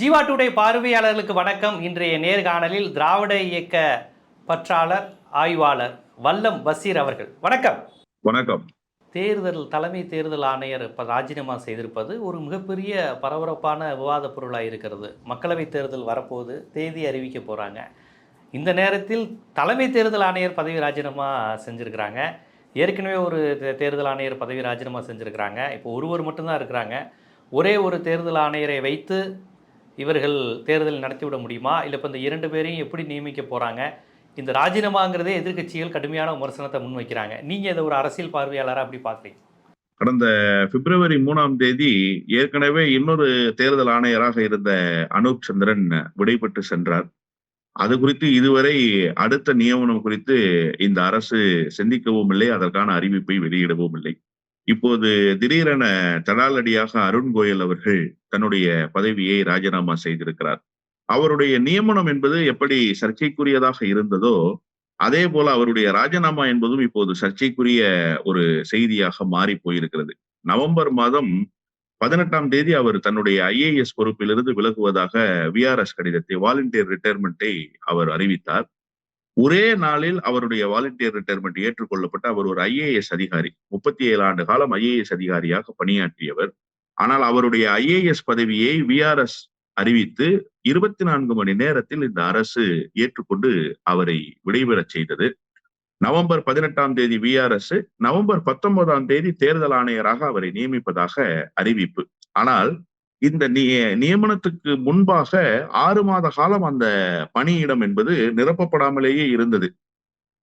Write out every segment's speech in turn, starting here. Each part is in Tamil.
ஜீவா டுடே பார்வையாளர்களுக்கு வணக்கம். இன்றைய நேர்காணலில் திராவிட இயக்க பற்றாளர் ஆய்வாளர் வல்லம் பசீர் அவர்கள். வணக்கம். வணக்கம். தேர்தல் தலைமை தேர்தல் ஆணையர் இப்போ ராஜினாமா செய்திருப்பது ஒரு மிகப்பெரிய பரபரப்பான விவாத பொருளாக இருக்கிறது. மக்களவைத் தேர்தல் வரப்போகுது தேதி அறிவிக்க போகிறாங்க இந்த நேரத்தில் தலைமை தேர்தல் ஆணையர் பதவி ராஜினாமா செஞ்சுருக்கிறாங்க. ஏற்கனவே ஒரு தேர்தல் ஆணையர் பதவி ராஜினாமா செஞ்சுருக்கிறாங்க. இப்போ ஒருவர் மட்டும்தான் இருக்கிறாங்க. ஒரே ஒரு தேர்தல் ஆணையரை வைத்து இவர்கள் தேர்தல் நடத்திவிட முடியுமா? இல்லை இப்போ இந்த இரண்டு பேரையும் எப்படி நியமிக்க போகிறாங்க இந்த ராஜினாமாங்கிறதே எதிர்க்கட்சிகள் கடுமையான விமர்சனத்தை முன்வைக்கிறாங்க. நீங்கள் இதை ஒரு அரசியல் பார்வையாளராக அப்படி பார்க்குறீங்க? கடந்த பிப்ரவரி மூணாம் தேதி ஏற்கனவே இன்னொரு தேர்தல் ஆணையராக இருந்த அனூப் சந்திரன் விடைபெற்று சென்றார். அது குறித்து இதுவரை அடுத்த நியமனம் குறித்து இந்த அரசு சிந்திக்கவும் இல்லை அதற்கான அறிவிப்பை வெளியிடவும் இல்லை. இப்போது திடீரென தடாலடியாக அருண் கோயல் அவர்கள் தன்னுடைய பதவியை ராஜினாமா செய்திருக்கிறார். அவருடைய நியமனம் என்பது எப்படி சர்ச்சைக்குரியதாக இருந்ததோ அதே போல அவருடைய ராஜினாமா என்பதும் இப்போது சர்ச்சைக்குரிய ஒரு செய்தியாக மாறி போயிருக்கிறது. நவம்பர் மாதம் பதினெட்டாம் தேதி அவர் தன்னுடைய ஐஏஎஸ் பொறுப்பிலிருந்து விலகுவதாக விஆர்எஸ் கடிதத்தை வாலண்டியர் ரிட்டையர்மெண்ட்டை அவர் அறிவித்தார். ஒரே நாளில் அவருடைய வாலண்டியர் ரிட்டையர்மெண்ட் ஏற்றுக்கொள்ளப்பட்டு அவர் ஒரு ஐஏஎஸ் அதிகாரி முப்பத்தி ஏழு ஆண்டு காலம் ஐஏஎஸ் அதிகாரியாக பணியாற்றியவர். ஆனால் அவருடைய ஐஏஎஸ் பதவியை விஆர்எஸ் அறிவித்து இருபத்தி நான்கு மணி நேரத்தில் இந்த அரசு ஏற்றுக்கொண்டு அவரை விடைபெறச் செய்தது. நவம்பர் பதினெட்டாம் தேதி விஆர்எஸ் நவம்பர் பத்தொன்பதாம் தேதி தேர்தல் ஆணையராக அவரை நியமிப்பதாக அறிவிப்பு. ஆனால் இந்த நிய- நியமனத்துக்கு முன்பாக ஆறு மாத காலம் அந்த பணியிடம் என்பது நிரப்பப்படாமலேயே இருந்தது.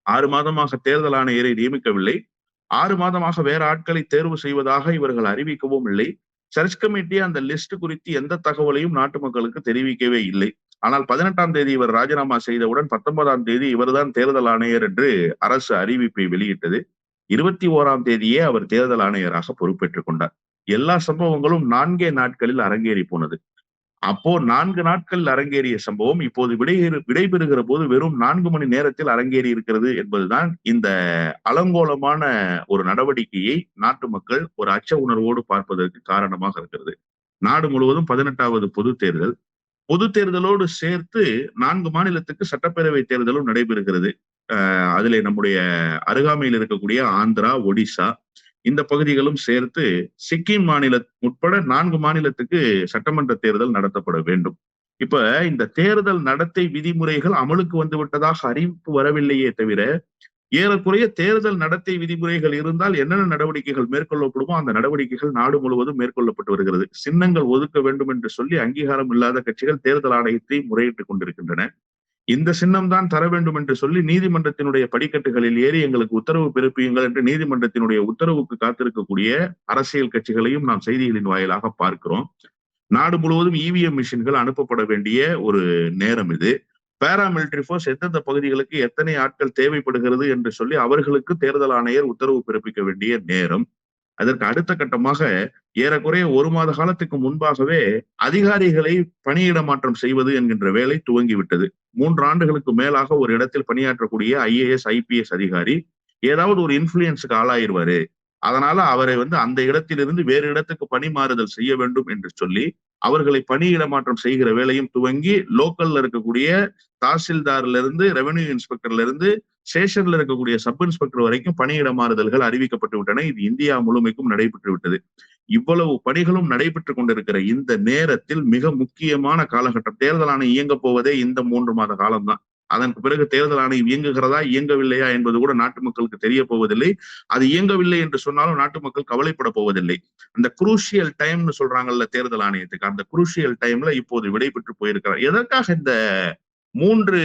ஆறு மாதமாக தேர்தல் ஆணையரை நியமிக்கவில்லை. ஆறு மாதமாக வேற ஆட்களை தேர்வு செய்வதாக இவர்கள் அறிவிக்கவும் இல்லை. சர்ச் கமிட்டி அந்த லிஸ்ட் குறித்து எந்த தகவலையும் நாட்டு மக்களுக்கு தெரிவிக்கவே இல்லை. ஆனால் பதினெட்டாம் தேதி இவர் ராஜினாமா செய்தவுடன் பத்தொன்பதாம் தேதி இவர்தான் தேர்தல் ஆணையர் என்று அரசு அறிவிப்பை வெளியிட்டது. இருபத்தி ஓராம் தேதியே அவர் தேர்தல் ஆணையராக பொறுப்பேற்றுக் கொண்டார். எல்லா சம்பவங்களும் நான்கே நாட்களில் அரங்கேறி போனது. அப்போ நான்கு நாட்கள் அரங்கேறிய சம்பவம் இப்போது விடை விடைபெறுகிற போது வெறும் நான்கு மணி நேரத்தில் அரங்கேறி இருக்கிறது என்பதுதான் இந்த அலங்கோலமான ஒரு நடவடிக்கையை நாட்டு மக்கள் ஒரு அச்ச உணர்வோடு பார்ப்பதற்கு காரணமாக இருக்கிறது. நாடு முழுவதும் பதினெட்டாவது பொது தேர்தல். பொது தேர்தலோடு சேர்த்து நான்கு மாநிலத்துக்கு சட்டப்பேரவை தேர்தலும் நடைபெறுகிறது. அஹ் அதிலே நம்முடைய அருகாமையில் இருக்கக்கூடிய ஆந்திரா ஒடிசா இந்த பகுதிகளும் சேர்த்து சிக்கிம் மாநில உட்பட நான்கு மாநிலத்துக்கு சட்டமன்ற தேர்தல் நடத்தப்பட வேண்டும். இப்ப இந்த தேர்தல் நடத்தை விதிமுறைகள் அமலுக்கு வந்து விட்டதாக அறிவிப்பு வரவில்லையே தவிர ஏறக்குறைய தேர்தல் நடத்தை விதிமுறைகள் இருந்தால் என்னென்ன நடவடிக்கைகள் மேற்கொள்ளப்படுமோ அந்த நடவடிக்கைகள் நாடு முழுவதும் மேற்கொள்ளப்பட்டு வருகிறது. சின்னங்கள் ஒதுக்க வேண்டும் என்று சொல்லி அங்கீகாரம் இல்லாத கட்சிகள் தேர்தல் ஆணையத்தை முறையிட்டுக் கொண்டிருக்கின்றன. இந்த சின்னம் தான் தர வேண்டும் என்று சொல்லி நீதிமன்றத்தினுடைய படிக்கட்டுகளில் ஏறி எங்களுக்கு உத்தரவு பிறப்பியுங்கள் என்று நீதிமன்றத்தினுடைய உத்தரவுக்கு காத்திருக்கக்கூடிய அரசியல் கட்சிகளையும் நாம் செய்திகளின் வாயிலாக பார்க்கிறோம். நாடு முழுவதும் இவிஎம் மிஷின்கள் அனுப்பப்பட வேண்டிய ஒரு நேரம் இது. பேராமிலிட்டரி ஃபோர்ஸ் எந்தெந்த பகுதிகளுக்கு எத்தனை ஆட்கள் தேவைப்படுகிறது என்று சொல்லி அவர்களுக்கு தேர்தல் ஆணையர் உத்தரவு பிறப்பிக்க வேண்டிய நேரம். அதற்கு அடுத்த கட்டமாக ஏறக்குறைய ஒரு மாத காலத்துக்கு முன்பாகவே அதிகாரிகளை பணியிட மாற்றம் செய்வது என்கின்ற வேலை துவங்கிவிட்டது. மூன்று ஆண்டுகளுக்கு மேலாக ஒரு இடத்தில் பணியாற்றக்கூடிய ஐஏஎஸ் ஐபிஎஸ் அதிகாரி ஏதாவது ஒரு இன்ஃபுளுயன்ஸுக்கு ஆளாயிருவாரு. அதனால அவரை வந்து அந்த இடத்திலிருந்து வேறு இடத்துக்கு பணி மாறுதல் செய்ய வேண்டும் என்று சொல்லி அவர்களை பணியிட மாற்றம் செய்கிற வேலையும் துவங்கி லோக்கல்ல இருக்கக்கூடிய தாசில்தார்ல இருந்து ரெவென்யூ இன்ஸ்பெக்டர்ல இருந்து ஸ்டேஷன்ல இருக்கக்கூடிய சப் இன்ஸ்பெக்டர் வரைக்கும் பணியிட மாறுதல்கள் அறிவிக்கப்பட்டு விட்டன. இது இந்தியா முழுமைக்கும் நடைபெற்று விட்டது. இவ்வளவு பணிகளும் நடைபெற்று கொண்டிருக்கிற இந்த நேரத்தில் மிக முக்கியமான காலகட்டம். தேர்தல் ஆணையம் இயங்க போவதே இந்த மூன்று மாத காலம்தான். அதற்கு பிறகு தேர்தல் ஆணையம் இயங்குகிறதா இயங்கவில்லையா என்பது கூட நாட்டு மக்களுக்கு தெரிய போவதில்லை. அது இயங்கவில்லை என்று சொன்னாலும் நாட்டு மக்கள் கவலைப்பட போவதில்லை. அந்த குரூஷியல் டைம்னு சொல்றாங்கல்ல தேர்தல் ஆணையத்துக்கு. அந்த குரூஷியல் டைம்ல இப்போது விடைபெற்று போயிருக்கிறார். எதற்காக இந்த மூன்று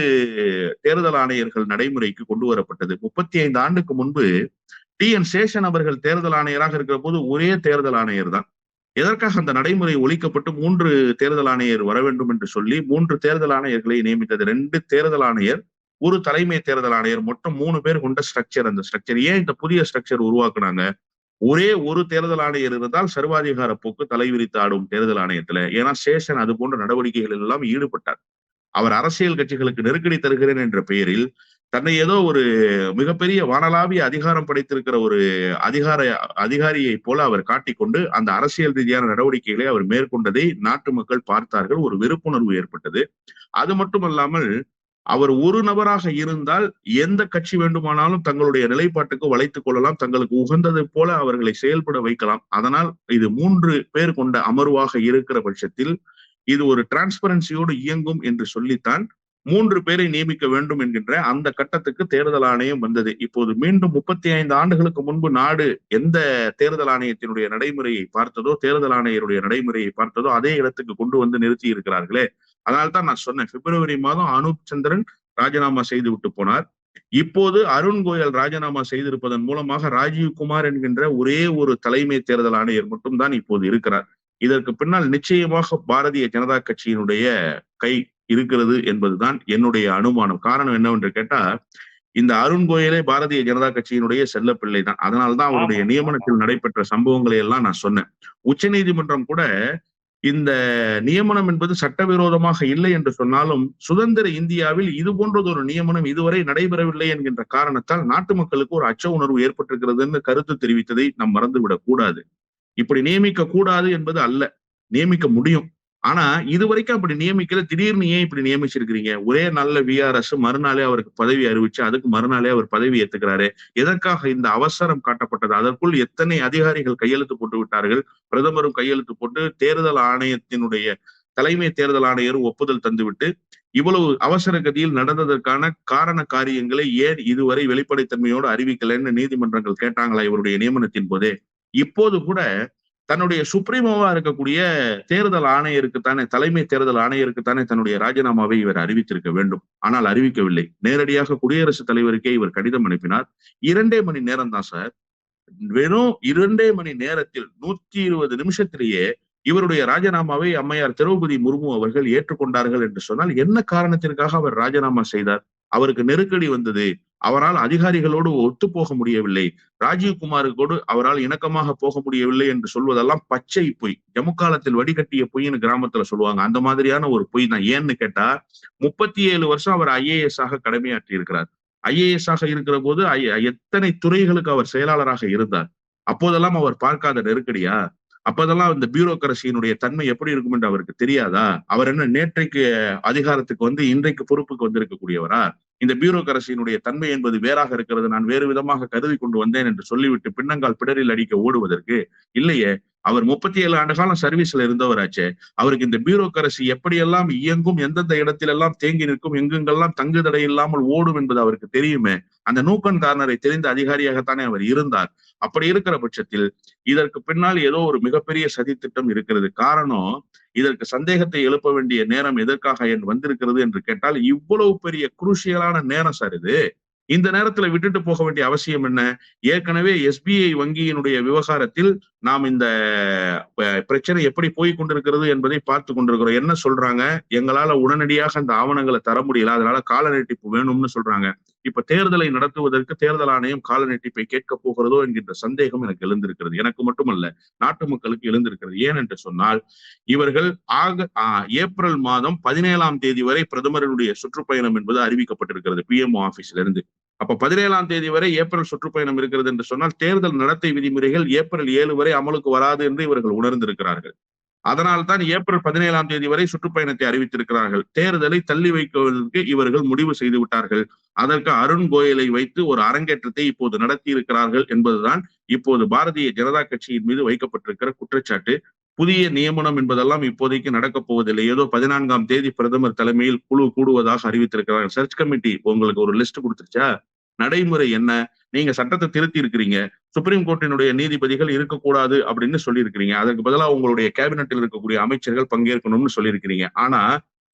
தேர்தல் ஆணையர்கள் நடைமுறைக்கு கொண்டு வரப்பட்டது. முப்பத்தி ஐந்து ஆண்டுக்கு முன்பு டி. என். சேஷன் அவர்கள் தேர்தல் ஆணையராக இருக்கிற போது ஒரே தேர்தல் ஆணையர் தான். எதற்காக அந்த நடைமுறை ஒழிக்கப்பட்டு மூன்று தேர்தல் ஆணையர் வர வேண்டும் என்று சொல்லி மூன்று தேர்தல் ஆணையர்களை நியமித்தது. ரெண்டு தேர்தல் ஆணையர் ஒரு தலைமை தேர்தல் ஆணையர் மொத்தம் மூணு பேர் கொண்ட ஸ்ட்ரக்சர் அந்த ஸ்ட்ரக்சர். ஏன் இந்த புதிய ஸ்ட்ரக்சர் உருவாக்குனாங்க? ஒரே ஒரு தேர்தல் ஆணையர் இருந்தால் சர்வாதிகார போக்கு தலைவிரித்து ஆடும் தேர்தல் ஆணையத்துல. ஏன்னா சேஷன் அது போன்ற நடவடிக்கைகள் எல்லாம் ஈடுபட்டார். அவர் அரசியல் கட்சிகளுக்கு நெருக்கடி தருகிறேன் என்ற பெயரில் தன்னை ஏதோ ஒரு மிகப்பெரிய வானளாவிய அதிகாரம் படைத்திருக்கிற ஒரு அதிகார அதிகாரியை போல அவர் காட்டிக்கொண்டு அந்த அரசியல் ரீதியான நடவடிக்கைகளை அவர் மேற்கொண்டதை நாட்டு மக்கள் பார்த்தார்கள். ஒரு வெறுப்புணர்வு ஏற்பட்டது. அது மட்டுமல்லாமல் அவர் ஒரு நபராக இருந்தால் எந்த கட்சி வேண்டுமானாலும் தங்களுடைய நிலைப்பாட்டுக்கு வளைத்துக் கொள்ளலாம். தங்களுக்கு உகந்தது போல அவர்களை செயல்பட வைக்கலாம். அதனால் இது மூன்று பேர் கொண்ட அமர்வாக இருக்கிற பட்சத்தில் இது ஒரு டிரான்ஸ்பரன்சியோடு இயங்கும் என்று சொல்லித்தான் மூன்று பேரை நியமிக்க வேண்டும் என்கின்ற அந்த கட்டத்துக்கு தேர்தல் ஆணையம் வந்தது. இப்போது மீண்டும் முப்பத்தி ஐந்து ஆண்டுகளுக்கு முன்பு நாடு எந்த தேர்தல் ஆணையத்தினுடைய நடைமுறையை பார்த்ததோ தேர்தல் ஆணையருடைய நடைமுறையை பார்த்ததோ அதே இடத்துக்கு கொண்டு வந்து நிறுத்தி இருக்கிறார்களே. அதனால்தான் நான் சொன்னேன் பிப்ரவரி மாதம் அனூப் சந்திரன் ராஜினாமா செய்து விட்டு போனார். இப்போது அருண் கோயல் ராஜினாமா செய்திருப்பதன் மூலமாக ராஜீவ் குமார் என்கின்ற ஒரே ஒரு தலைமை தேர்தல் ஆணையர் மட்டும்தான் இப்போது இருக்கிறார். இதற்கு பின்னால் நிச்சயமாக பாரதிய ஜனதா கட்சியினுடைய கை இருக்கிறது என்பதுதான் என்னுடைய அனுமானம். காரணம் என்னவென்று கேட்டா இந்த அருண் கோயலே பாரதிய ஜனதா கட்சியினுடைய செல்ல பிள்ளை தான். அதனால்தான் அவருடைய. நியமனத்தில் நடைபெற்ற சம்பவங்களை எல்லாம் நான் சொன்னேன். உச்சநீதிமன்றம் கூட இந்த நியமனம் என்பது சட்டவிரோதமாக இல்லை என்று சொன்னாலும் சுதந்திர இந்தியாவில் இது போன்றது ஒரு நியமனம் இதுவரை நடைபெறவில்லை என்கின்ற காரணத்தால் நாட்டு மக்களுக்கு ஒரு அச்ச உணர்வு ஏற்பட்டிருக்கிறதுன்னு கருத்து தெரிவித்ததை நாம் மறந்துவிடக் கூடாது. இப்படி நியமிக்க கூடாது என்பது அல்ல. நியமிக்க முடியும். ஆனா இதுவரைக்கும் அப்படி நியமிக்கல. திடீர்னு ஏன் இப்படி நியமிச்சிருக்கிறீங்க? ஒரே நல்ல விஆர்எஸ் மறுநாளே அவருக்கு பதவி அறிவிச்சு அதுக்கு மறுநாளே அவர் பதவி ஏத்துக்கிறாரு. எதற்காக இந்த அவசரம் காட்டப்பட்டது? அதற்குள் எத்தனை அதிகாரிகள் கையெழுத்து போட்டு விட்டார்கள்? பிரதமரும் கையெழுத்து போட்டு தேர்தல் ஆணையத்தினுடைய தலைமை தேர்தல் ஆணையரும் ஒப்புதல் தந்துவிட்டு இவ்வளவு அவசர கதியில் நடந்ததற்கான காரண காரியங்களை ஏன் இதுவரை வெளிப்படைத்தன்மையோடு அறிவிக்கலைன்னு நீதிமன்றங்கள் கேட்டாங்களா இவருடைய நியமனத்தின் போதே? இப்போது கூட தன்னுடைய சுப்ரீமோவா இருக்கக்கூடிய தேர்தல் ஆணையருக்குத்தானே தலைமை தேர்தல் ஆணையருக்குத்தானே தன்னுடைய ராஜினாமாவை இவர் அறிவித்திருக்க வேண்டும். ஆனால் அறிவிக்கவில்லை. நேரடியாக குடியரசுத் தலைவருக்கே இவர் கடிதம் அனுப்பினார். இரண்டே மணி நேரம் தான் சார். வெறும் இரண்டே மணி நேரத்தில் நூத்தி இருபது நிமிஷத்திலேயே இவருடைய ராஜினாமாவை அம்மையார் திரௌபதி முர்மு அவர்கள் ஏற்றுக்கொண்டார்கள் என்று சொன்னால் என்ன காரணத்திற்காக அவர் ராஜினாமா செய்தார்? அவருக்கு நெருக்கடி வந்தது அவரால் அதிகாரிகளோடு ஒத்து போக முடியவில்லை. ராஜீவ்குமாருக்கோடு அவரால் இணக்கமாக போக முடியவில்லை என்று சொல்வதெல்லாம் பச்சை பொய். ஜம்மு காலத்தில் வடிகட்டிய பொய்ன்னு கிராமத்துல சொல்லுவாங்க. அந்த மாதிரியான ஒரு பொய் தான். ஏன்னு கேட்டா முப்பத்தி ஏழு வருஷம் அவர் ஐஏஎஸ் ஆக கடமையாற்றி இருக்கிறார் ஐஏஎஸ் ஆக இருக்கிற போது எத்தனை துறைகளுக்கு அவர் செயலாளராக இருந்தார்? அப்போதெல்லாம் அவர் பார்க்காத நெருக்கடியா? அப்போதெல்லாம் இந்த பியூரோக்கரசியினுடைய தன்மை எப்படி இருக்கும் என்று அவருக்கு தெரியாதா? அவர் என்ன நேற்றைக்கு அதிகாரத்துக்கு வந்து இன்றைக்கு பொறுப்புக்கு வந்திருக்கக்கூடியவரா? இந்த பியூரோக்ரசியினுடைய தன்மை என்பது வேறாக இருக்கிறது. நான் வேறு விதமாக கருதி கொண்டு வந்தேன் என்று சொல்லிவிட்டு பின்னங்கால் பிடரில் அடிக்க ஓடுவதற்கு இல்லையே அவர் முப்பத்தி ஏழு ஆண்டு காலம் சர்வீஸ்ல இருந்தவராச்சே அவருக்கு இந்த பியூரோக்ரசி எப்படியெல்லாம் இயங்கும் எந்தெந்த இடத்திலெல்லாம் தேங்கி நிற்கும் எங்கெங்கெல்லாம் தங்கு தடை இல்லாமல் ஓடும் என்பது அவருக்கு தெரியுமே அந்த நூக்கன் கார்னரை தெரிந்த அதிகாரியாகத்தானே அவர் இருந்தார். அப்படி இருக்கிற பட்சத்தில் இதற்கு பின்னால் ஏதோ ஒரு மிகப்பெரிய சதித்திட்டம் இருக்கிறது. காரணம் இதற்கு சந்தேகத்தை எழுப்ப வேண்டிய நேரம் எதற்காக என் வந்திருக்கிறது என்று கேட்டால் இவ்வளவு பெரிய குரூசியலான நேரம் சார் இது. இந்த நேரத்துல விட்டுட்டு போக வேண்டிய அவசியம் என்ன? ஏற்கனவே எஸ்பிஐ வங்கியினுடைய விவகாரத்தில் நாம் இந்த பிரச்சனை எப்படி போய் கொண்டிருக்கிறது என்பதை பார்த்து கொண்டிருக்கிறோம். என்ன சொல்றாங்க? எங்களால உடனடியாக அந்த ஆவணங்களை தர முடியல. அதனால கால நீட்டிப்பு வேணும்னு சொல்றாங்க. இப்ப தேர்தலை நடத்துவதற்கு தேர்தல் ஆணையம் கால நீட்டிப்பை கேட்க போகிறதோ என்கின்ற சந்தேகம் எனக்கு எழுந்திருக்கிறது. எனக்கு மட்டுமல்ல நாட்டு மக்களுக்கு எழுந்திருக்கிறது. ஏன் என்று சொன்னால் இவர்கள் ஆக ஆஹ், ஏப்ரல் மாதம் பதினேழாம் தேதி வரை பிரதமருடைய சுற்றுப்பயணம் என்பது அறிவிக்கப்பட்டிருக்கிறது பிஎம்ஓ ஆபீஸ்ல இருந்து அப்ப பதினேழாம் தேதி வரை ஏப்ரல் சுற்றுப்பயணம் இருக்கிறது என்று சொன்னால் தேர்தல் நடத்தை விதிமுறைகள் ஏப்ரல் ஏழு வரை அமலுக்கு வராது என்று இவர்கள் உணர்ந்திருக்கிறார்கள். அதனால் தான் ஏப்ரல் பதினேழாம் தேதி வரை சுற்றுப்பயணத்தை அறிவித்திருக்கிறார்கள். தேர்தலை தள்ளி வைப்பதற்கு இவர்கள் முடிவு செய்து விட்டார்கள். அதற்கு அருண் கோயலை வைத்து ஒரு அரங்கேற்றத்தை இப்போது நடத்தி இருக்கிறார்கள் என்பதுதான் இப்போது பாரதிய ஜனதா கட்சியின் மீது வைக்கப்பட்டிருக்கிற குற்றச்சாட்டு. புதிய நியமனம் என்பதெல்லாம் இப்போதைக்கு நடக்கப் போவதில்லை. ஏதோ பதினான்காம் தேதி பிரதமர் தலைமையில் குழு கூடுவதாக அறிவித்திருக்கிறார்கள். சர்ச் கமிட்டி உங்களுக்கு ஒரு லிஸ்ட் கொடுத்துருச்சா? நடைமுறை என்ன? நீங்க சட்டத்தை திருத்தி இருக்கிறீங்க. சுப்ரீம் கோர்ட்டினுடைய நீதிபதிகள் இருக்கக்கூடாது அப்படின்னு சொல்லியிருக்கிறீங்க. அதற்கு பதிலாக உங்களுடைய கேபினட்டில் இருக்கக்கூடிய அமைச்சர்கள் பங்கேற்கணும்னு சொல்லியிருக்கிறீங்க. ஆனா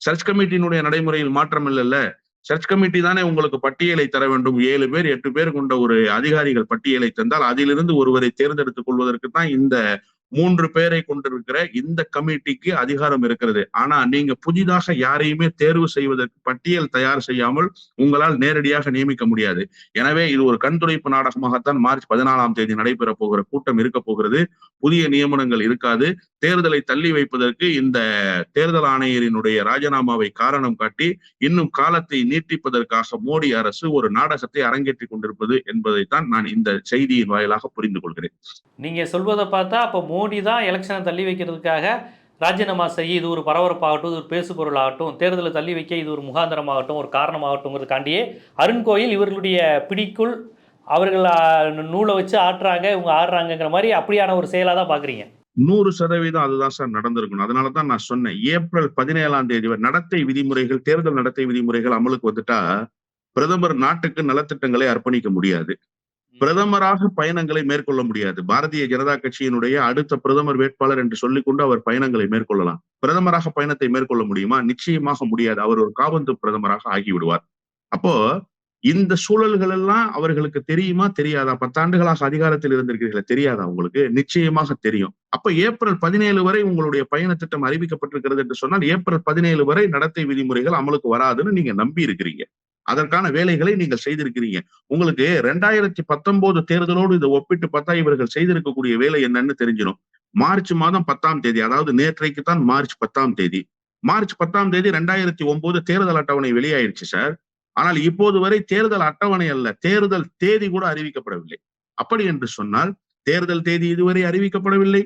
சர்ச் கமிட்டியினுடைய நடைமுறையில் மாற்றம் இல்லைல்ல. சர்ச் கமிட்டி தானே உங்களுக்கு பட்டியலை தர வேண்டும். ஏழு பேர் எட்டு பேர் கொண்ட ஒரு அதிகாரிகள் பட்டியலை தந்தால் அதிலிருந்து ஒருவரை தேர்ந்தெடுத்துக் கொள்வதற்கு தான் இந்த மூன்று பேரை கொண்டிருக்கிற இந்த கமிட்டிக்கு அதிகாரம் இருக்கிறது. ஆனா நீங்க புதிதாக யாரையுமே தேர்வு செய்வதற்கு பட்டியல் தயார் செய்யாமல் உங்களால் நேரடியாக நியமிக்க முடியாது. எனவே இது ஒரு கண்துடைப்பு நாடகமாகத்தான் மார்ச் பதினாலாம் தேதி நடைபெற போகிற கூட்டம் இருக்க போகிறது. புதிய நியமனங்கள் இருக்காது. தேர்தலை தள்ளி வைப்பதற்கு இந்த தேர்தல் ஆணையரினுடைய ராஜினாமாவை காரணம் காட்டி இன்னும் காலத்தை நீட்டிப்பதற்காக மோடி அரசு ஒரு நாடகத்தை அரங்கேற்றிக் கொண்டிருப்பது என்பதைத்தான் நான் இந்த செய்தியின் வாயிலாக புரிந்து கொள்கிறேன். நீங்க சொல்வதை பார்த்தா அப்போ மோடி தான் எலெக்ஷனை தள்ளி வைக்கிறதுக்காக ராஜினாமா செய்ய இது ஒரு பரபரப்பாகட்டும் இது ஒரு பேசு பொருளாகட்டும் தேர்தலை தள்ளி வைக்க இது ஒரு முகாந்திரமாகட்டும் ஒரு காரணமாகட்டும்ங்கிறதுக்காண்டியே அருண் கோயில் இவர்களுடைய பிடிக்குள் அவர்கள் நூலை வச்சு ஆட்டுறாங்க இவங்க ஆடுறாங்கங்கிற மாதிரி அப்படியான ஒரு செயலாக தான் பார்க்குறீங்க நூறு சதவீதம் அதுதான் சார் நடந்திருக்கணும். அதனாலதான் நான் சொன்னேன். ஏப்ரல் பதினேழாம் தேதி நடத்தை விதிமுறைகள் தேர்தல் நடத்தை விதிமுறைகள் அமலுக்கு வந்துட்டா பிரதமர் நாட்டுக்கு நலத்திட்டங்களை அர்ப்பணிக்க முடியாது. பிரதமராக பயணங்களை மேற்கொள்ள முடியாது. பாரதிய ஜனதா கட்சியினுடைய அடுத்த பிரதமர் வேட்பாளர் என்று சொல்லிக்கொண்டு அவர் பயணங்களை மேற்கொள்ளலாம். பிரதமராக பயணத்தை மேற்கொள்ள முடியுமா? நிச்சயமாக முடியாது. அவர் ஒரு காபந்து பிரதமராக ஆகிவிடுவார். அப்போ இந்த சூழல்கள் எல்லாம் அவர்களுக்கு தெரியுமா? தெரியாதா? பத்தாண்டுகளாக அதிகாரத்தில் இருந்திருக்கிறீர்களா தெரியாதா உங்களுக்கு? நிச்சயமாக தெரியும். அப்ப ஏப்ரல் பதினேழு வரை உங்களுடைய பயண திட்டம் அறிவிக்கப்பட்டிருக்கிறது என்று சொன்னால் ஏப்ரல் பதினேழு வரை நடத்தை விதிமுறைகள் அமலுக்கு வராதுன்னு நீங்க நம்பி இருக்கிறீங்க அதற்கான வேலைகளை நீங்கள் செய்திருக்கிறீங்க. உங்களுக்கு ரெண்டாயிரத்தி பத்தொன்பது தேர்தலோடு இதை ஒப்பிட்டு பார்த்தா இவர்கள் செய்திருக்கக்கூடிய வேலை என்னன்னு தெரிஞ்சிடும். மார்ச் மாதம் பத்தாம் தேதி அதாவது நேற்றைக்கு தான் மார்ச் பத்தாம் தேதி. மார்ச் பத்தாம் தேதி ரெண்டாயிரத்தி ஒன்பது தேர்தல் அட்டவணை வெளியாயிருச்சு சார். ஆனால் இப்போது வரை தேர்தல் அட்டவணை அல்ல தேர்தல் தேதி கூட அறிவிக்கப்படவில்லை. அப்படி என்று சொன்னால் தேர்தல் தேதி இதுவரை அறிவிக்கப்படவில்லை.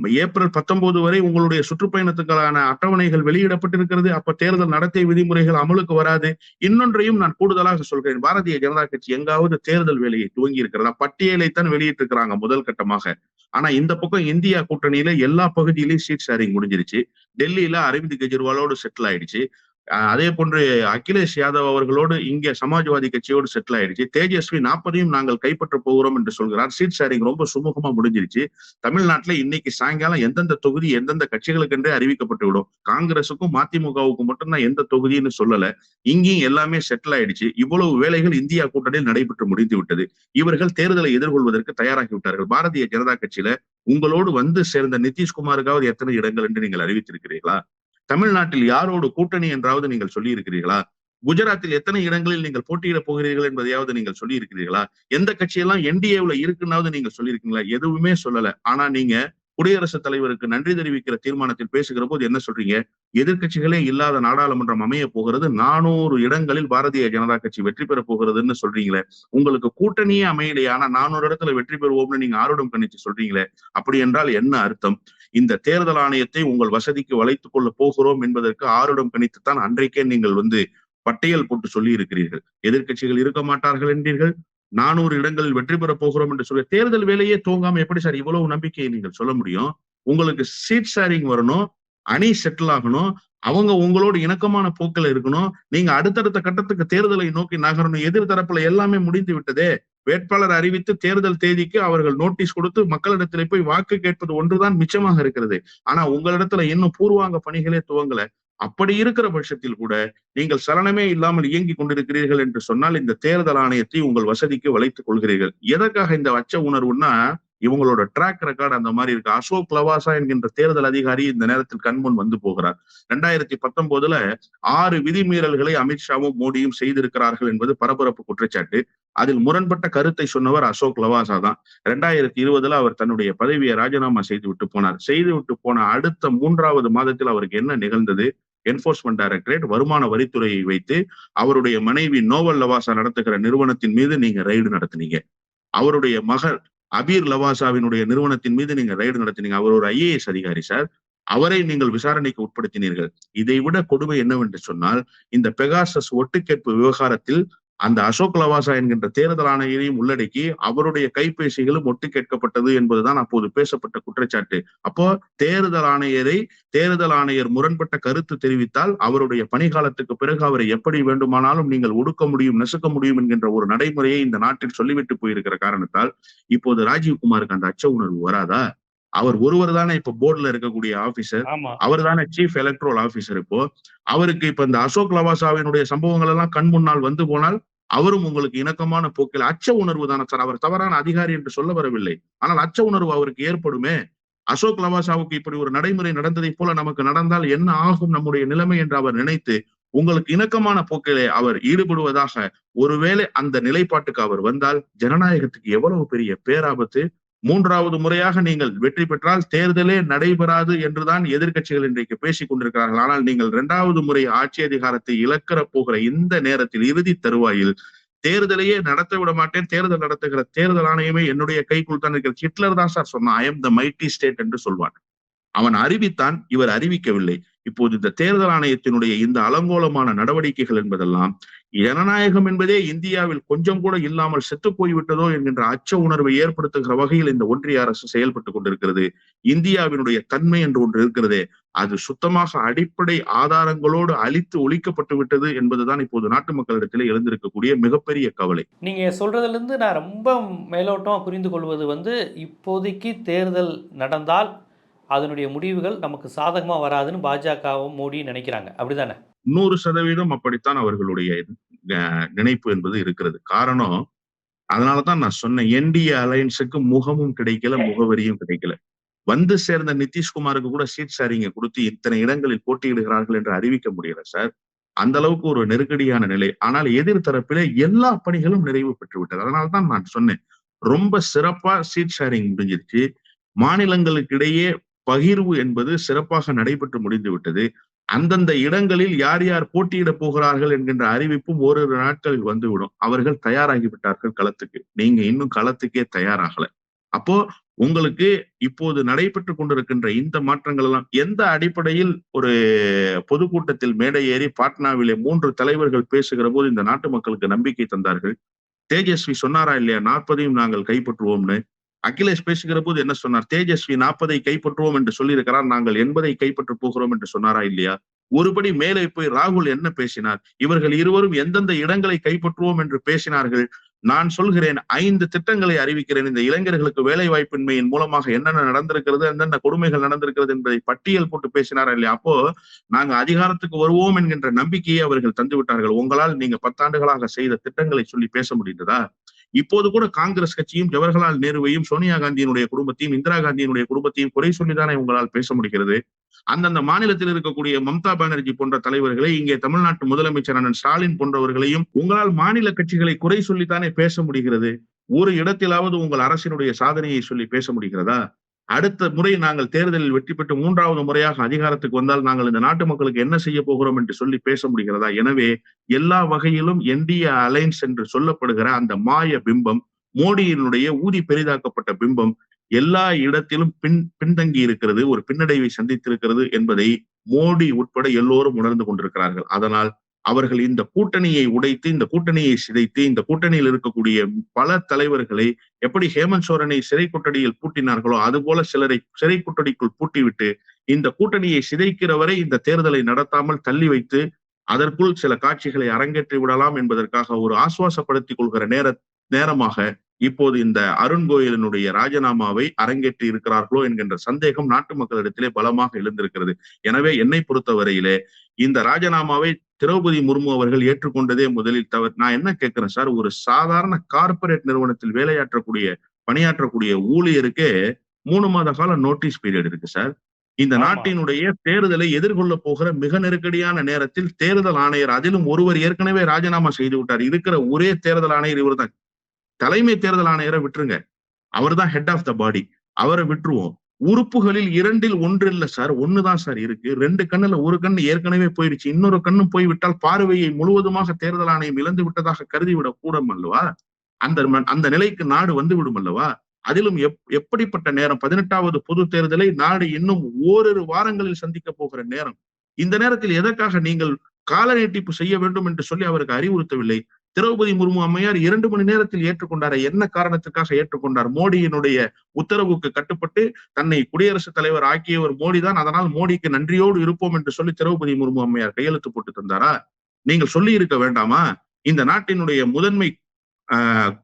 ஏப்ரல் பத்தொன்பது வரை உங்களுடைய சுற்றுப்பயணத்துக்கான அட்டவணைகள் வெளியிடப்பட்டிருக்கிறது. அப்ப தேர்தல் நடத்தை விதிமுறைகள் அமலுக்கு வராது. இன்னொன்றையும் நான் கூடுதலாக சொல்கிறேன். பாரதிய ஜனதா கட்சி எங்காவது தேர்தல் வேலையை துவங்கி இருக்கிறதா? பட்டியலைத்தான் வெளியிட்டிருக்கிறாங்க முதல் கட்டமாக. ஆனா இந்த பக்கம் இந்தியா கூட்டணியில எல்லா பகுதியிலையும் சீட் ஷேரிங் முடிஞ்சிருச்சு. டெல்லியில அரவிந்த் கெஜ்ரிவாலோடு செட்டில் ஆயிடுச்சு. அதே போன்று அகிலேஷ் யாதவ் அவர்களோடு இங்கே சமாஜ்வாதி கட்சியோடு செட்டில் ஆயிடுச்சு. தேஜஸ்வி நாற்பதையும் நாங்கள் கைப்பற்ற போகிறோம் என்று சொல்கிறார். சீட் ஷேரிங் ரொம்ப சுமூகமா முடிஞ்சிருச்சு. தமிழ்நாட்டுல இன்னைக்கு சாயங்காலம் எந்தெந்த தொகுதி எந்தெந்த கட்சிகளுக்கென்றே அறிவிக்கப்பட்டு விடும். காங்கிரசுக்கும் மதிமுகவுக்கும் மட்டும்தான் எந்த தொகுதின்னு சொல்லல. இங்கேயும் எல்லாமே செட்டில் ஆயிடுச்சு. இவ்வளவு வேலைகள் இந்தியா கூட்டணியில் நடைபெற்று முடிந்து விட்டது. இவர்கள் தேர்தலை எதிர்கொள்வதற்கு தயாராகி விட்டார்கள். பாரதிய ஜனதா கட்சியில உங்களோடு வந்து சேர்ந்த நிதிஷ்குமாருக்காவது எத்தனை இடங்கள் என்று நீங்கள் அறிவித்திருக்கிறீர்களா? தமிழ்நாட்டில் யாரோடு கூட்டணி என்றாவது நீங்கள் சொல்லி இருக்கிறீர்களா குஜராத்தில் எத்தனை இடங்களில் நீங்கள் போட்டியிட போகிறீர்கள் என்பதையாவது நீங்கள் சொல்லி இருக்கிறீர்களா எந்த கட்சியெல்லாம் என்டிஏவுல இருக்குன்னாவது நீங்கள் சொல்லியிருக்கீங்களா? எதுவுமே சொல்லல. ஆனா நீங்க குடியரசுத் தலைவருக்கு நன்றி தெரிவிக்கிற தீர்மானத்தில் பேசுகிற போது என்ன சொல்றீங்க? எதிர்க்கட்சிகளே இல்லாத நாடாளுமன்றம் அமைய போகிறது நானூறு இடங்களில் பாரதிய ஜனதா கட்சி வெற்றி பெற போகிறதுன்னு சொல்றீங்களே. உங்களுக்கு கூட்டணியே அமையலையே ஆனா நானூறு இடத்துல வெற்றி பெறுவோம்னு நீங்க ஆருடம் கணிச்சு சொல்றீங்களே. அப்படி என்றால் என்ன அர்த்தம்? இந்த தேர்தல் ஆணையத்தை உங்கள் வசதிக்கு வளைத்துக் கொள்ள போகிறோம் என்பதற்கு ஆருடம் கணித்துத்தான் அன்றைக்கே நீங்கள் வந்து பட்டியல் போட்டு சொல்லி இருக்கிறீர்கள் எதிர்கட்சிகள் இருக்க மாட்டார்கள் என்றீர்கள் நானூறு இடங்களில் வெற்றி பெற போகிறோம் என்று சொல்லி தேர்தல் வேலையே தூங்காம எப்படி சார் இவ்வளவு நம்பிக்கையை நீங்கள் சொல்ல முடியும்? உங்களுக்கு சீட் ஷேரிங் வரணும் அணி செட்டில் ஆகணும் அவங்க உங்களோட இணக்கமான போக்கில் இருக்கணும் நீங்க அடுத்தடுத்த கட்டத்துக்கு தேர்தலை நோக்கி நகரணும் எதிர்தரப்புல எல்லாமே முடிந்து விட்டதே. வேட்பாளர் அறிவித்து தேர்தல் தேதிக்கு அவர்கள் நோட்டீஸ் கொடுத்து மக்களிடத்திலே போய் வாக்கு கேட்பது ஒன்றுதான் மிச்சமாக இருக்கிறது. ஆனா உங்களிடத்துல இன்னும் பூர்வாங்க பணிகளே துவங்கல. அப்படி இருக்கிற பட்சத்தில் கூட நீங்கள் சலனமே இல்லாமல் இயங்கி கொண்டிருக்கிறீர்கள் என்று சொன்னால் இந்த தேர்தல் ஆணையத்தை உங்கள் வசதிக்கு வளைத்துக் கொள்கிறீர்கள். எதற்காக இந்த அச்ச உணர்வுன்னா இவங்களோட ட்ராக் ரெக்கார்டு அந்த மாதிரி இருக்கு. அசோக் லவாசா என்கின்ற தேர்தல் அதிகாரி இந்த நேரத்தில் கண்முன் வந்து போகிறார். ரெண்டாயிரத்தி பத்தொன்பதுல ஆறு விதிமீறல்களை அமித்ஷாவும் மோடியும் செய்திருக்கிறார்கள் என்பது பரபரப்பு குற்றச்சாட்டு. அதில் முரண்பட்ட கருத்தை சொன்னவர் அசோக் லவாசா தான். ரெண்டாயிரத்தி இருபதுல அவர் தன்னுடைய பதவியை ராஜினாமா செய்து விட்டு போனார். செய்து விட்டு போன அடுத்த மூன்றாவது மாதத்தில் அவருக்கு என்ன நிகழ்ந்தது? என்போர்ஸ்மெண்ட் டைரக்டரேட் வருமான வரித்துறையை வைத்து அவருடைய மனைவி நோவல் லவாசா நடத்துகிற நிறுவனத்தின் மீது நீங்க ரைடு நடத்தினீங்க. அவருடைய மகள் அபீர் லவாசாவினுடைய நிறுவனத்தின் மீது நீங்க ரைடு நடத்தினீங்க. அவர் ஒரு ஐஏஎஸ் அதிகாரி சார் அவரை நீங்கள் விசாரணைக்கு உட்படுத்தினீர்கள். இதை விட கொடுமை என்னவென்று சொன்னால் இந்த பெகாசஸ் ஒட்டுக்கேட்பு விவகாரத்தில் அந்த அசோக் லவாசா என்கின்ற தேர்தல் ஆணையரையும் உள்ளடக்கி அவருடைய கைபேசிகளும் ஒட்டு கேட்கப்பட்டது என்பதுதான் அப்போது பேசப்பட்ட குற்றச்சாட்டு. அப்போ தேர்தல் ஆணையரை தேர்தல் ஆணையர் முரண்பட்ட கருத்து தெரிவித்தால் அவருடைய பணிகாலத்துக்கு பிறகு அவரை எப்படி வேண்டுமானாலும் நீங்கள் ஒடுக்க முடியும் நசுக்க முடியும் என்கின்ற ஒரு நடைமுறையை இந்த நாட்டில் சொல்லிவிட்டு போயிருக்கிற காரணத்தால் இப்போது ராஜீவ்குமாருக்கு அந்த அச்ச உணர்வு வராதா? அவர் ஒருவர் தானே இப்ப போர்டுல இருக்கக்கூடிய ஆபீசர் அவர் தானே சீஃப் எலக்ட்ரோல் ஆபீசர் இப்போ. அவருக்கு இப்ப இந்த அசோக் லவாசாவினுடைய சம்பவங்கள் எல்லாம் கண் முன்னால் வந்து போனால் அவரும் உங்களுக்கு இணக்கமான போக்கில் அச்ச உணர்வு தானே சார். அவர் தவறான அதிகாரி என்று சொல்ல வரவில்லை. ஆனால் அச்ச உணர்வு அவருக்கு ஏற்படுமே. அசோக் லவாசாவுக்கு இப்படி ஒரு நடைமுறை நடந்ததைப் போல நமக்கு நடந்தால் என்ன ஆகும் நம்முடைய நிலைமை என்று அவர் நினைத்து உங்களுக்கு இணக்கமான போக்கிலே அவர் ஈடுபடுவதாக ஒருவேளை அந்த நிலைப்பாட்டுக்கு அவர் வந்தால் ஜனநாயகத்துக்கு எவ்வளவு பெரிய பேராபத்து? மூன்றாவது முறையாக நீங்கள் வெற்றி பெற்றால் தேர்தலே நடைபெறாது என்றுதான் எதிர்க்கட்சிகள் இன்றைக்கு பேசிக் கொண்டிருக்கிறார்கள். ஆனால் நீங்கள் இரண்டாவது முறை ஆட்சி அதிகாரத்தை இழக்கிற போகிற இந்த நேரத்தில் இறுதி தருவாயில் தேர்தலையே நடத்த விட மாட்டேன் தேர்தல் நடத்துகிற தேர்தல் ஆணையமே என்னுடைய கைக்குள் தான் இருக்கிறது. ஹிட்லர் தான் சார் சொன்னான் I am the mighty state என்று சொல்வான் அவன் அறிவித்தான் இவர் அறிவிக்கவில்லை. இப்போது இந்த தேர்தல் ஆணையத்தினுடைய இந்த அலங்கோலமான நடவடிக்கைகள் என்பதெல்லாம் ஜனநாயகம் என்பதே இந்தியாவில் கொஞ்சம் கூட இல்லாமல் செத்து போய்விட்டதோ என்கின்ற அச்ச உணர்வை ஏற்படுத்துகிற வகையில் இந்த ஒன்றிய அரசு செயல்பட்டு கொண்டிருக்கிறது. இந்தியாவினுடைய தன்மை என்று ஒன்று இருக்கிறதே அது சுத்தமாக அடிப்படை ஆதாரங்களோடு அழித்து ஒழிக்கப்பட்டு விட்டது என்பதுதான் இப்போது நாட்டு மக்களிடத்திலே எழுந்திருக்கக்கூடிய மிகப்பெரிய கவலை. நீங்க சொல்றதுல இருந்து நான் ரொம்ப மேலோட்டமா புரிந்து கொள்வது வந்து இப்போதைக்கு தேர்தல் நடந்தால் அதனுடைய முடிவுகள் நமக்கு சாதகமாக வராதுன்னு பாஜகவும் மோடி நினைக்கிறாங்க. அப்படிதானே? நூறு சதவீதம் அப்படித்தான் அவர்களுடைய அஹ், நினைப்பு என்பது இருக்கிறது. காரணம் அதனாலதான் நான் சொன்னேன் என்டிஏ அலையன்ஸுக்கு முகமும் கிடைக்கல முகவரியும் கிடைக்கல. வந்து சேர்ந்த நிதிஷ்குமாருக்கு கூட சீட் ஷேரிங்க கொடுத்து இத்தனை இடங்களில் போட்டியிடுகிறார்கள் என்று அறிவிக்க முடியல சார் அந்த அளவுக்கு ஒரு நெருக்கடியான நிலை. ஆனால் எதிர்த்தரப்பிலே எல்லா பணிகளும் நிறைவு பெற்று விட்டது அதனால்தான் நான் சொன்னேன் ரொம்ப சிறப்பா சீட் ஷேரிங் முடிஞ்சிருச்சு. மாநிலங்களுக்கு இடையே பகிர்வு என்பது சிறப்பாக நடைபெற்று முடிந்து விட்டது. அந்தந்த இடங்களில் யார் யார் போட்டியிட போகிறார்கள் என்கின்ற அறிவிப்பும் ஓரிரு நாட்களில் வந்துவிடும். அவர்கள் தயாராகிவிட்டார்கள் களத்துக்கு. நீங்க இன்னும் களத்துக்கே தயாராகல. அப்போ உங்களுக்கு இப்போது நடைபெற்று கொண்டிருக்கின்ற இந்த மாற்றங்கள் எல்லாம் எந்த அடிப்படையில் ஒரு பொதுக்கூட்டத்தில் மேடை ஏறி பாட்னாவிலே மூன்று தலைவர்கள் பேசுகிற போது இந்த நாட்டு மக்களுக்கு நம்பிக்கை தந்தார்கள்? தேஜஸ்வி சொன்னாரா இல்லையா? நாற்பதையும் நாங்கள் கைப்பற்றுவோம்னு. அகிலேஷ் பேசுகிற போது என்ன சொன்னார்? தேஜஸ்வி நாற்பதை கைப்பற்றுவோம் என்று சொல்லியிருக்கிறார். நாங்கள் எண்பதை கைப்பற்ற போகிறோம் என்று சொன்னாரா இல்லையா? ஒருபடி மேலே போய் ராகுல் என்ன பேசினார்? இவர்கள் இருவரும் எந்தெந்த இடங்களை கைப்பற்றுவோம் என்று பேசினார்கள். நான் சொல்கிறேன் ஐந்து திட்டங்களை அறிவிக்கிறேன். இந்த இளைஞர்களுக்கு வேலை வாய்ப்பின்மையின் மூலமாக என்னென்ன நடந்திருக்கிறது என்னென்ன கொடுமைகள் நடந்திருக்கிறது என்பதை பட்டியல் போட்டு பேசினாரா இல்லையா? அப்போ நாங்க அதிகாரத்துக்கு வருவோம் என்கின்ற நம்பிக்கையை அவர்கள் தந்துவிட்டார்கள். உங்களால் நீங்க பத்தாண்டுகளாக செய்த திட்டங்களை சொல்லி பேச முடிந்ததா? இப்போது கூட காங்கிரஸ் கட்சியும் ஜவஹர்லால் நேருவையும் சோனியா காந்தியினுடைய குடும்பத்தையும் இந்திரா காந்தியினுடைய குடும்பத்தையும் குறை சொல்லிதானே உங்களால் பேச முடிகிறது? அந்தந்த மாநிலத்தில் இருக்கக்கூடிய மம்தா பானர்ஜி போன்ற தலைவர்களை இங்கே தமிழ்நாட்டு முதலமைச்சர் அண்ணன் ஸ்டாலின் போன்றவர்களையும் உங்களால் மாநில கட்சிகளை குறை சொல்லித்தானே பேச முடிகிறது? ஒரு இடத்திலாவது உங்கள் அரசினுடைய சாதனையை சொல்லி பேச முடிகிறதா? அடுத்த முறை நாங்கள் தேர்தலில் வெற்றி பெற்று மூன்றாவது முறையாக அதிகாரத்துக்கு வந்தால் நாங்கள் இந்த நாட்டு மக்களுக்கு என்ன செய்ய போகிறோம் என்று சொல்லி பேச முடிகிறதா? எனவே எல்லா வகையிலும் என்டிஏ அலைன்ஸ் என்று சொல்லப்படுகிற அந்த மாய பிம்பம் மோடியினுடைய ஊதி பெரிதாக்கப்பட்ட பிம்பம் எல்லா இடத்திலும் பின் பின்தங்கி இருக்கிறது ஒரு பின்னடைவை சந்தித்திருக்கிறது என்பதை மோடி உட்பட எல்லோரும் உணர்ந்து கொண்டிருக்கிறார்கள். அதனால் அவர்கள் இந்த கூட்டணியை உடைத்து இந்த கூட்டணியை சிதைத்து இந்த கூட்டணியில் இருக்கக்கூடிய பல தலைவர்களை எப்படி ஹேமந்த் சோரனை சிறை கொட்டடியில் பூட்டினார்களோ அதுபோல சிலரை சிறை கொட்டடிக்குள் பூட்டிவிட்டு இந்த கூட்டணியை சிதைக்கிற வரை இந்த தேர்தலை நடத்தாமல் தள்ளி வைத்து அதற்குள் சில காட்சிகளை அரங்கேற்றி விடலாம் என்பதற்காக ஒரு ஆசுவாசப்படுத்திக் கொள்கிற நேர நேரமாக இப்போது இந்த அருண் கோயலினுடைய ராஜினாமாவை அரங்கேற்றி இருக்கிறார்களோ என்கின்ற சந்தேகம் நாட்டு மக்களிடத்திலே பலமாக எழுந்திருக்கிறது. எனவே என்னை பொறுத்தவரையிலே இந்த ராஜினாமாவை திரௌபதி முர்மு அவர்கள் ஏற்றுக்கொண்டதே முதலில் தவறு. நான் என்ன கேட்கிறேன் சார்? ஒரு சாதாரண கார்ப்பரேட் நிறுவனத்தில் வேலையாற்றக்கூடிய பணியாற்றக்கூடிய ஊழியருக்கே மூணு மாத கால நோட்டீஸ் பீரியட் இருக்கு சார். இந்த. நாட்டினுடைய தேர்தலை எதிர்கொள்ள போகிற மிக நெருக்கடியான நேரத்தில் தேர்தல் ஆணையர் அதிலும் ஒருவர் ஏற்கனவே ராஜினாமா செய்து விட்டார். இருக்கிற ஒரே தேர்தல் ஆணையர் இவர்தான். தலைமை தேர்தல் ஆணையரை விட்டுருங்க. அவர்தான் ஹெட் ஆஃப் த பாடி அவரை விட்டுருவோம். உறுப்புகளில் இரண்டில் ஒன்று இல்ல சார். ஒண்ணுதான் சார் இருக்கு. ரெண்டு கண்ணுல ஒரு கண்ணு ஏற்கனவே போயிடுச்சு இன்னொரு கண்ணும் போய்விட்டால் பார்வையை முழுவதுமாக தேர்தல் ஆணையம் இழந்து விட்டதாக கருதிவிடக் கூடும் அல்லவா? அந்த அந்த நிலைக்கு நாடு வந்து விடும் அல்லவா? அதிலும் எப் எப்படிப்பட்ட நேரம்? பதினெட்டாவது பொது தேர்தலை நாடு இன்னும் ஓரிரு வாரங்களில் சந்திக்க போகிற நேரம். இந்த நேரத்தில் எதற்காக நீங்கள் கால நீட்டிப்பு செய்ய வேண்டும் என்று சொல்லி அவருக்கு அறிவுறுத்தவில்லை? திரௌபதி முர்மு அம்மையார் இரண்டு மணி நேரத்தில் ஏற்றுக்கொண்டார் என்ன காரணத்திற்காக ஏற்றுக்கொண்டார்? மோடியினுடைய உத்தரவுக்கு கட்டுப்பட்டு தன்னை குடியரசுத் தலைவர் ஆக்கியவர் மோடி தான் அதனால் மோடிக்கு நன்றியோடு இருப்போம் என்று சொல்லி திரௌபதி முர்மு அம்மையார் கையெழுத்து போட்டு தந்தாரா? நீங்கள் சொல்லி இருக்க வேண்டாமா? இந்த நாட்டினுடைய முதன்மை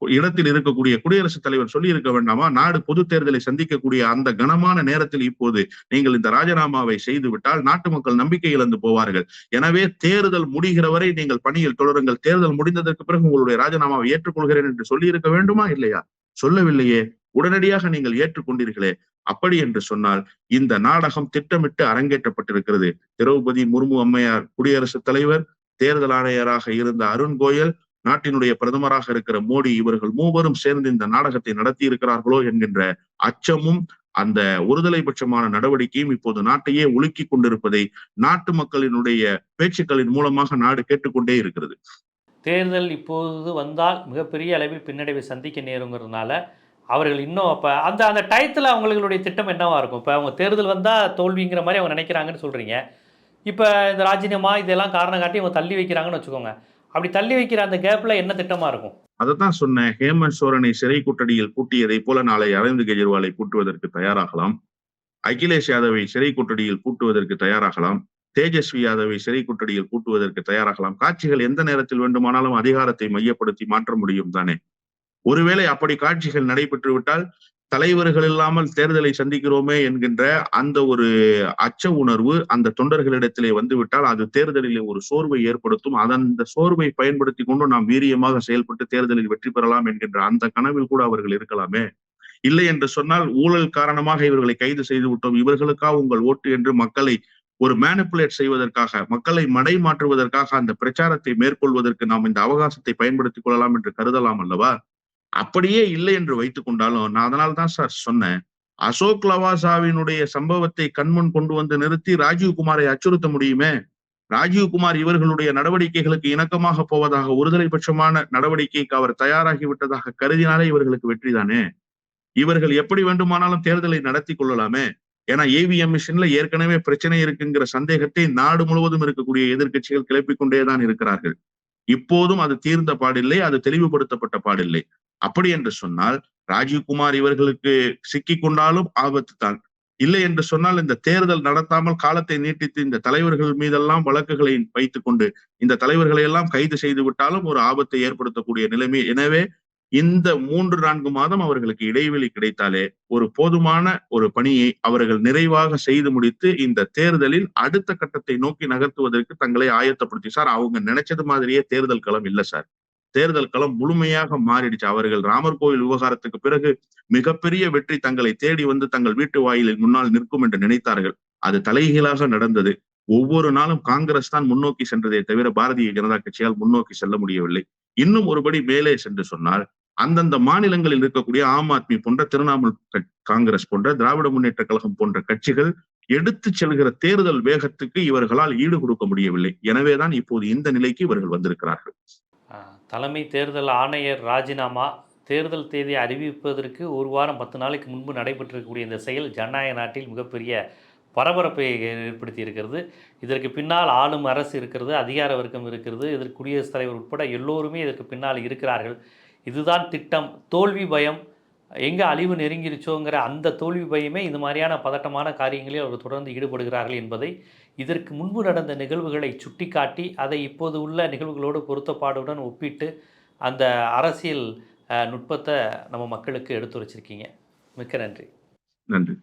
இடத்தில் இருக்கக்கூடிய குடியரசுத் தலைவர் சொல்லி இருக்க வேண்டாமா? நாடு பொது தேர்தலை சந்திக்கக்கூடிய அந்த கனமான நேரத்தில் இப்போது நீங்கள் இந்த ராஜினாமாவை செய்துவிட்டால் நாட்டு மக்கள் நம்பிக்கை இழந்து போவார்கள். எனவே தேர்தல் முடிகிற வரை நீங்கள் பணியில் தொடருங்கள். தேர்தல் முடிந்ததற்கு பிறகு உங்களுடைய ராஜினாமாவை ஏற்றுக்கொள்கிறேன் என்று சொல்லி இருக்க வேண்டுமா? இல்லையா? சொல்லவில்லையே. உடனடியாக நீங்கள் ஏற்றுக்கொண்டீர்களே. அப்படி என்று சொன்னால் இந்த நாடகம் திட்டமிட்டு அரங்கேற்றப்பட்டிருக்கிறது. திரௌபதி முர்மு அம்மையார் குடியரசுத் தலைவர் தேர்தல் ஆணையராக இருந்த அருண் கோயல் நாட்டினுடைய பிரதமராக இருக்கிற மோடி இவர்கள் மூவரும் சேர்ந்து இந்த நாடகத்தை நடத்தி இருக்கிறார்களோ என்கின்ற அச்சமும் அந்த ஒருதலை பட்சமான நடவடிக்கையும் இப்போது நாட்டையே உலுக்கி கொண்டிருப்பதை நாட்டு மக்களினுடைய பேச்சுக்களின் மூலமாக நாடு கேட்டுக்கொண்டே இருக்கிறது. தேர்தல் இப்போது வந்தால் மிகப்பெரிய அளவில் பின்னடைவை சந்திக்க நேருங்கிறதுனால அவர்கள் இன்னும் அப்போ அந்த அந்த டயத்தில் அவங்களுடைய திட்டம் என்னவா இருக்கும்? இப்போ அவங்க தேர்தல் வந்தால் தோல்விங்கிற மாதிரி அவங்க நினைக்கிறாங்கன்னு சொல்கிறீங்க இப்போ இந்த ராஜினாமா இதெல்லாம் காரணம் காட்டி அவங்க தள்ளி வைக்கிறாங்கன்னு வச்சுக்கோங்க. அப்படி தள்ளி வைக்கிற அந்த கேப்ல என்ன திட்டமா இருக்கும்? அதைத்தான் சொன்னேன். ஹேமந்த் சோரனை சிறை கூட்டடியில் பூட்டியதை போல நாளை அரவிந்த் கெஜ்ரிவாலை பூட்டுவதற்கு தயாராகலாம். அகிலேஷ் யாதவை சிறை குட்டடியில் பூட்டுவதற்கு தயாராகலாம். தேஜஸ்வி யாதவை சிறை குட்டடியில் பூட்டுவதற்கு தயாராகலாம். காட்சிகள் எந்த நேரத்தில் வேண்டுமானாலும் அதிகாரத்தை மையப்படுத்தி மாற்ற முடியும் தானே? ஒருவேளை அப்படி காட்சிகள் நடைபெற்று விட்டால் தலைவர்கள் இல்லாமல் தேர்தலை சந்திக்கிறோமே என்கின்ற அந்த ஒரு அச்ச உணர்வு அந்த தொண்டர்களிடத்திலே வந்துவிட்டால் அது தேர்தலிலே ஒரு சோர்வை ஏற்படுத்தும். அதன் அந்த சோர்வை பயன்படுத்தி கொண்டு நாம் வீரியமாக செயல்பட்டு தேர்தலில் வெற்றி பெறலாம் என்கின்ற அந்த கனவில் கூட அவர்கள் இருக்கலாமே. இல்லை என்று சொன்னால் ஊழல் காரணமாக இவர்களை கைது செய்து விட்டோம். இவர்களுக்கா உங்கள் ஓட்டு என்று மக்களை ஒரு மேனிப்புலேட் செய்வதற்காக மக்களை மடை மாற்றுவதற்காக அந்த பிரச்சாரத்தை மேற்கொள்வதற்கு நாம் இந்த அவகாசத்தை பயன்படுத்திக் கொள்ளலாம் என்று கருதலாம் அல்லவா? அப்படியே இல்லை என்று வைத்துக் கொண்டாலும் நான் அதனால தான் சார் சொன்னேன். அசோக் லவாசாவினுடைய சம்பவத்தை கண்முன் கொண்டு வந்து நிறுத்தி ராஜீவ்குமாரை அச்சுறுத்த முடியுமே? ராஜீவ்குமார் இவர்களுடைய நடவடிக்கைகளுக்கு இணக்கமாக போவதாக ஒருதலை பட்சமான நடவடிக்கைக்கு அவர் தயாராகி விட்டதாக கருதினாலே இவர்களுக்கு வெற்றிதானே இவர்கள் எப்படி வேண்டுமானாலும் தேர்தலை நடத்தி கொள்ளலாமே? ஏன்னா ஏவிஎம் மிஷின்ல ஏற்கனவே பிரச்சனை இருக்குங்கிற சந்தேகத்தை நாடு முழுவதும் இருக்கக்கூடிய எதிர்க்கட்சிகள் கிளப்பிக் கொண்டேதான் இருக்கிறார்கள். இப்போதும் அது தீர்ந்த பாடில்லை அது தெளிவுபடுத்தப்பட்ட பாடில்லை. அப்படி என்று சொன்னால் ராஜீவ்குமார் இவர்களுக்கு சிக்கிக் கொண்டாலும் ஆபத்து தான் இல்லை என்று சொன்னால் இந்த தேர்தல் நடத்தாமல் காலத்தை நீட்டித்து இந்த தலைவர்கள் மீதெல்லாம் வழக்குகளை வைத்துக் கொண்டு இந்த தலைவர்களை எல்லாம் கைது செய்து விட்டாலும் ஒரு ஆபத்தை ஏற்படுத்தக்கூடிய நிலைமை. எனவே இந்த மூன்று நான்கு மாதம் அவர்களுக்கு இடைவெளி கிடைத்தாலே ஒரு போதுமான ஒரு பணியை அவர்கள் நிறைவாக செய்து முடித்து இந்த தேர்தலில் அடுத்த கட்டத்தை நோக்கி நகர்த்துவதற்கு தங்களை ஆயத்தப்படுத்தி. சார் அவங்க நினைச்சது மாதிரியே தேர்தல் களம் இல்லை சார். தேர்தல் களம் முழுமையாக மாறிடுச்சு. அவர்கள் ராமர் கோவில் விவகாரத்துக்கு பிறகு மிகப்பெரிய வெற்றி தங்களை தேடி வந்து தங்கள் வீட்டு வாயிலில் முன்னால் நிற்கும் என்று நினைத்தார்கள். அது தலைகீழாக நடந்தது. ஒவ்வொரு நாளும் காங்கிரஸ் தான் முன்னோக்கி சென்றதே தவிர பாரதிய ஜனதா கட்சியால் முன்னோக்கி செல்ல முடியவில்லை. இன்னும் ஒருபடி மேலே சென்று சொன்னால் அந்தந்த மாநிலங்களில் இருக்கக்கூடிய ஆம் ஆத்மி போன்ற திரிணாமுல் காங்கிரஸ் போன்ற திராவிட முன்னேற்ற கழகம் போன்ற கட்சிகள் எடுத்து செல்கிற தேர்தல் வேகத்துக்கு இவர்களால் ஈடு கொடுக்க முடியவில்லை. எனவேதான் இப்போது இந்த நிலைக்கு இவர்கள் வந்திருக்கிறார்கள். தலைமை தேர்தல் ஆணையர் ராஜினாமா தேர்தல் தேதி அறிவிப்பதற்கு ஒரு வாரம் பத்து நாளைக்கு முன்பு நடைபெற்றிருக்கக்கூடிய இந்த செயல் ஜனநாயக நாட்டில் மிகப்பெரிய பரபரப்பை ஏற்படுத்தி இருக்கிறது. இதற்கு பின்னால் ஆளும் அரசு இருக்கிறது அதிகார வர்க்கம் இருக்கிறது. இதற்கு குடியரசுத் தலைவர் உட்பட எல்லோருமே இதற்கு பின்னால் இருக்கிறார்கள். இதுதான் திட்டம். தோல்வி பயம். எங்கே அழிவு நெருங்கிருச்சோங்கிற அந்த தோல்வி பயமே இந்த மாதிரியான பதட்டமான காரியங்களில் அவர்கள் தொடர்ந்து ஈடுபடுகிறார்கள் என்பதை இதற்கு முன்பு நடந்த நிகழ்வுகளை சுட்டிக்காட்டி அதை இப்போது உள்ள நிகழ்வுகளோடு பொருத்தப்பாடுடன் ஒப்பிட்டு அந்த அரசியல் நுட்பத்தை நம்ம மக்களுக்கு எடுத்துரைச்சிருக்கீங்க. மிக்க நன்றி. நன்றி.